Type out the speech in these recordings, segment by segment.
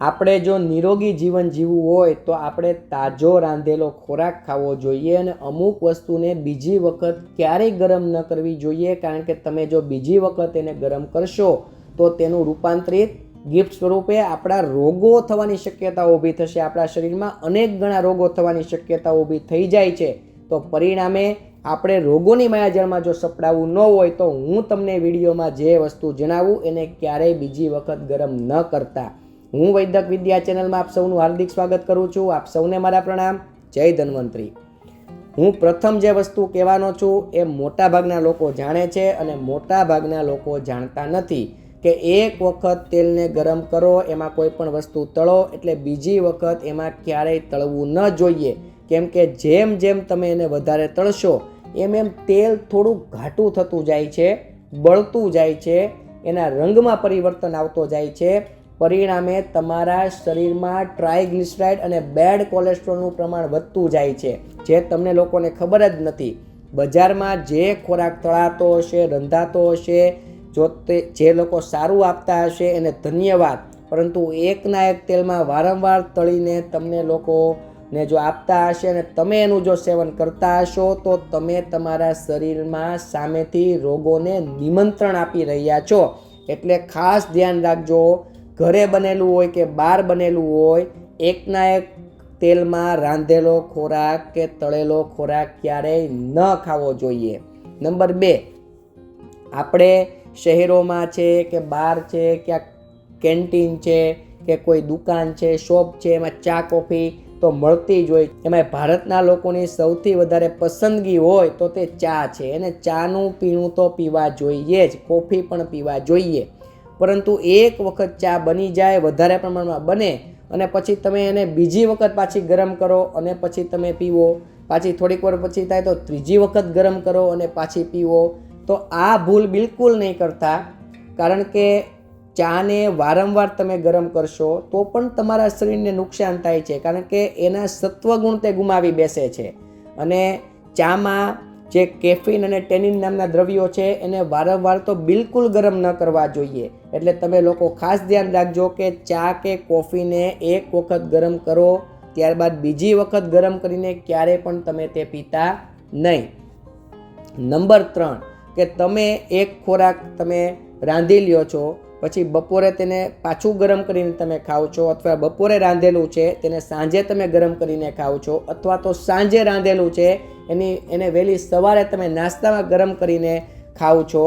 આપણે જો નિરોગી જીવન જીવવું હોય તો આપણે તાજો રાંધેલો ખોરાક ખાવો જોઈએ અને અમુક વસ્તુને બીજી વખત ક્યારેય ગરમ ન કરવી જોઈએ. કારણ કે તમે જો બીજી વખત એને ગરમ કરશો તો તેનું રૂપાંતરિત ગિફ્ટ સ્વરૂપે આપણા રોગો થવાની શક્યતા ઊભી થશે. આપણા શરીરમાં અનેક ગણા રોગો થવાની શક્યતા ઊભી થઈ જાય છે. તો પરિણામે આપણે રોગોની માયાજાળમાં જો સપડાવવું ન હોય તો હું તમને વિડીયોમાં જે વસ્તુ જણાવું એને ક્યારેય બીજી વખત ગરમ ન કરતા. હું વૈદક વિદ્યા ચેનલમાં આપ સૌનું હાર્દિક સ્વાગત કરું છું. આપ સૌને મારા પ્રણામ. જય ધન્વંતરી. હું પ્રથમ જે વસ્તુ કહેવાનો છું એ મોટાભાગના લોકો જાણે છે અને મોટાભાગના લોકો જાણતા નથી કે એક વખત તેલને ગરમ કરો, એમાં કોઈ પણ વસ્તુ તળો, એટલે બીજી વખત એમાં ક્યારેય તળવું ન જોઈએ. કેમ કે જેમ જેમ તમે એને વધારે તળશો, એમ એમ તેલ થોડું ઘાટું થતું જાય છે, બળતું જાય છે, એના રંગમાં પરિવર્તન આવતો જાય છે પરિણામે તમારા શરીરમાં ટ્રાયગ્લિસરાઇડ અને બેડ કોલેસ્ટ્રોલનું પ્રમાણ વધતું જાય છે, જે તમને લોકોને ખબર જ નથી. બજારમાં જે ખોરાક તળાતો હશે, રંધાતો હશે, જો તે, જે લોકો સારું આપતા હશે, એને ધન્યવાદ. પરંતુ એકના એક તેલમાં વારંવાર તળીને તમને લોકોને જો આપતા હશે અને તમે એનું જો સેવન કરતા હશો, તો તમે તમારા શરીરમાં સામેથી રોગોને નિમંત્રણ આપી રહ્યા છો. એટલે ખાસ ધ્યાન રાખજો ઘરે બનેલું હોય કે બહાર બનેલું હોય, એકના એક તેલમાં રાંધેલો ખોરાક કે તળેલો ખોરાક ક્યારેય ન ખાવો જોઈએ. નંબર બે, આપણે શહેરોમાં છે કે બહાર છે, ક્યાંક કેન્ટીન છે કે કોઈ દુકાન છે, શોપ છે, એમાં ચા, કોફી તો મળતી જ હોય. એમાં ભારતના લોકોની સૌથી વધારે પસંદગી હોય તો તે ચા છે. અને ચાનું પીણું તો પીવા જોઈએ જ, કોફી પણ પીવા જોઈએ. પરંતુ એક વખત ચા બની જાય, વધારે પ્રમાણમાં બને અને પછી તમે એને બીજી વખત પાછી ગરમ કરો અને પછી તમે પીવો. પાછી થોડીક વાર પછી થાય તો ત્રીજી વખત ગરમ કરો અને પાછી પીવો. તો આ ભૂલ બિલકુલ નહીં કરતા. કારણ કે ચાને વારંવાર તમે ગરમ કરશો તો પણ તમારા શરીરને નુકસાન થાય છે. કારણ કે એના સત્વગુણ તે ગુમાવી બેસે છે. અને ચામાં જે કેફીન અને ટેનિન નામના દ્રવ્યો છે, એને વારંવાર તો બિલકુલ ગરમ ન કરવા જોઈએ. એટલે તમે લોકો ખાસ ધ્યાન રાખજો કે ચા કે કોફીને એક વખત ગરમ કરો, ત્યારબાદ બીજી વખત ગરમ કરીને ક્યારે પણ તમે તે પીતા નહીં. નંબર ત્રણ, કે તમે એક ખોરાક તમે રાંધી લ્યો છો પછી બપોરે તેને પાછું ગરમ કરીને તમે ખાઓ છો અથવા બપોરે રાંધેલું છે, તેને સાંજે તમે ગરમ કરીને ખાઓ છો અથવા તો સાંજે રાંધેલું છે, એની, એને વહેલી સવારે તમે નાસ્તામાં ગરમ કરીને ખાઓ છો.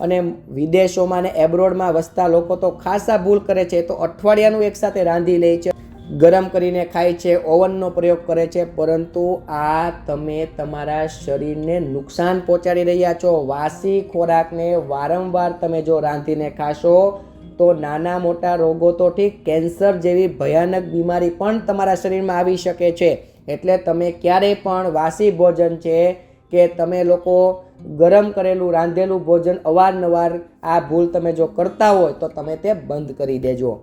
અને વિદેશોમાં ને એબ્રોડમાં વસતા લોકો તો ખાસા ભૂલ કરે છે તો અઠવાડિયાનું એકસાથે રાંધી લે છે. ગરમ કરીને ખાય છે, ઓવનનો પ્રયોગ કરે છે, પરંતુ આ તમે તમારા શરીરને નુકસાન પહોંચાડી રહ્યા છો. વાસી ખોરાકને વારંવાર તમે જો રાંધીને ખાશો, તો નાના મોટા રોગો તો ઠીક, કેન્સર જેવી ભયાનક બીમારી પણ તમારા શરીરમાં આવી શકે છે. એટલે તમે ક્યારેય પણ વાસી ભોજન છે કે તમે લોકો ગરમ કરેલું, રાંધેલું ભોજન અવારનવાર આ ભૂલ તમે જો કરતા હોય, તો તમે તે બંધ કરી દેજો.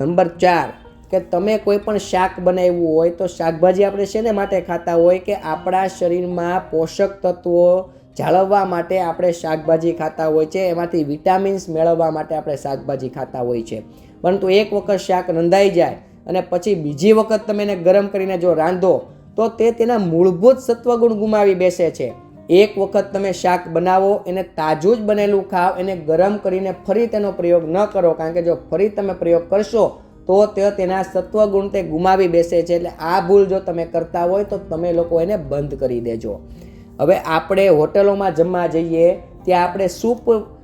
નંબર ચાર કે તમે કોઈ પણ શાક બનાવ્યું હોય તો શાકભાજી આપણે શેને માટે ખાતા હોય કે આપણા શરીરમાં પોષક તત્વો જાળવવા માટે આપણે શાકભાજી ખાતા હોય છે, એમાંથી વિટામિન્સ મેળવવા માટે આપણે શાકભાજી ખાતા હોય છે. પરંતુ એક વખત શાક રંધાઈ જાય અને પછી બીજી વખત તમે એને ગરમ કરીને જો રાંધો, તો તે તેના મૂળભૂત સત્વગુણ ગુમાવી બેસે છે. એક વખત તમે શાક બનાવો, એને તાજું જ બનેલું ખાઓ એને ગરમ કરીને ફરી તેનો પ્રયોગ ન કરો, કારણ કે જો ફરી તમે પ્રયોગ કરશો તો તે તેના સત્વગુણ તે ગુમાવી બેસે છે એટલે આ ભૂલ જો તમે કરતા હોય તો તમે લોકો એને બંધ કરી દેજો. હવે આપણે હોટલોમાં જમવા જઈએ, ત્યાં આપણે સૂપ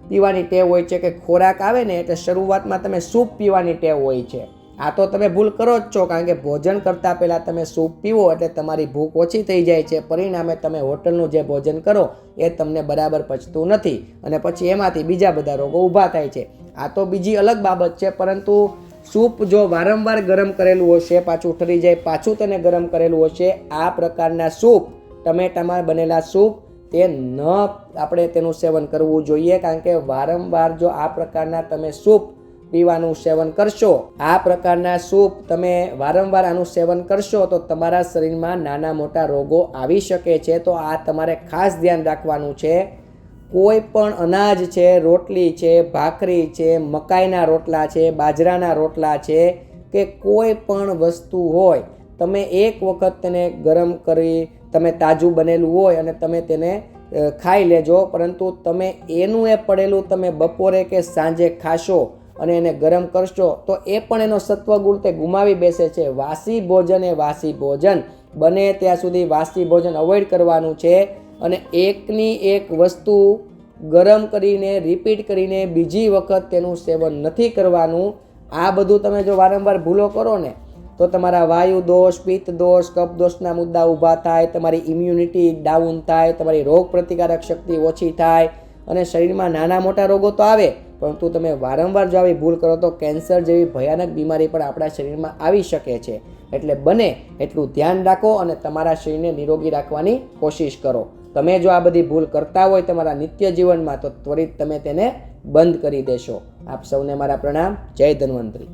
પીવાની ટેવ હોય છે કે ખોરાક આવે ને એટલે શરૂઆતમાં તમે સૂપ પીવાની ટેવ હોય છે. આ તો તમે ભૂલ કરો જ છો કારણ કે ભોજન કરતાં પહેલાં તમે સૂપ પીવો એટલે તમારી ભૂખ ઓછી થઈ જાય છે. પરિણામે તમે હોટલનું જે ભોજન કરો એ તમને બરાબર પચતું નથી અને પછી એમાંથી બીજા બધા રોગો ઊભા થાય છે. આ તો બીજી અલગ બાબત છે, પરંતુ સૂપ જો વારંવાર ગરમ કરેલું હશે, પાછું ઠરી જાય, પાછું તેને ગરમ કરેલું હશે, આ પ્રકારના સૂપ, ટમેટામાં બનેલા સૂપ, તે ન આપણે તેનું સેવન કરવું જોઈએ, કારણ કે વારંવાર જો આ પ્રકારના તમે સૂપ પીવાનું સેવન કરશો, આ પ્રકારના સૂપ તમે વારંવાર આનું સેવન કરશો, તો તમારા શરીરમાં નાના મોટા રોગો આવી શકે છે. તો આ તમારે ખાસ ધ્યાન રાખવાનું છે. કોઈ પણ અનાજ છે, રોટલી છે, ભાખરી છે, મકાઈના રોટલા છે, બાજરાના રોટલા છે કે કોઈ પણ વસ્તુ હોય, તમે એક વખત તેને ગરમ કરી, તમે તાજું બનેલું હોય અને તમે તેને ખાઈ લેજો. પરંતુ તમે એનું એ પડેલું તમે બપોરે કે સાંજે ખાશો અને એને ગરમ કરશો, તો એ પણ એનો સત્વગુણ તે ગુમાવી બેસે છે. વાસી ભોજન એ વાસી ભોજન. બને ત્યાં સુધી વાસી ભોજન અવોઇડ કરવાનું છે. અને એકની એક વસ્તુ ગરમ કરીને રિપીટ કરીને બીજી વખત તેનું સેવન નથી કરવાનું. આ બધું તમે જો વારંવાર ભૂલો કરો ને, તો તમારા વાયુ દોષ, પિત્ત દોષ, કફ દોષના મુદ્દા ઊભા થાય, તમારી ઇમ્યુનિટી ડાઉન થાય, તમારી રોગ પ્રતિકારક શક્તિ ઓછી થાય અને શરીરમાં નાના મોટા રોગો તો આવે, પરંતુ તમે વારંવાર જો આવી ભૂલ કરો તો કેન્સર જેવી ભયાનક બીમારી પણ આપણા શરીરમાં આવી શકે છે. એટલે બને એટલું ધ્યાન રાખો અને તમારા શરીરને નિરોગી રાખવાની કોશિશ કરો. તમે જો આ બધી ભૂલ કરતા હોય તમારા નિત્ય જીવનમાં, તો ત્વરિત તમે તેને બંધ કરી દેશો. આપ સૌને મારા પ્રણામ. જય ધન્વંતરી.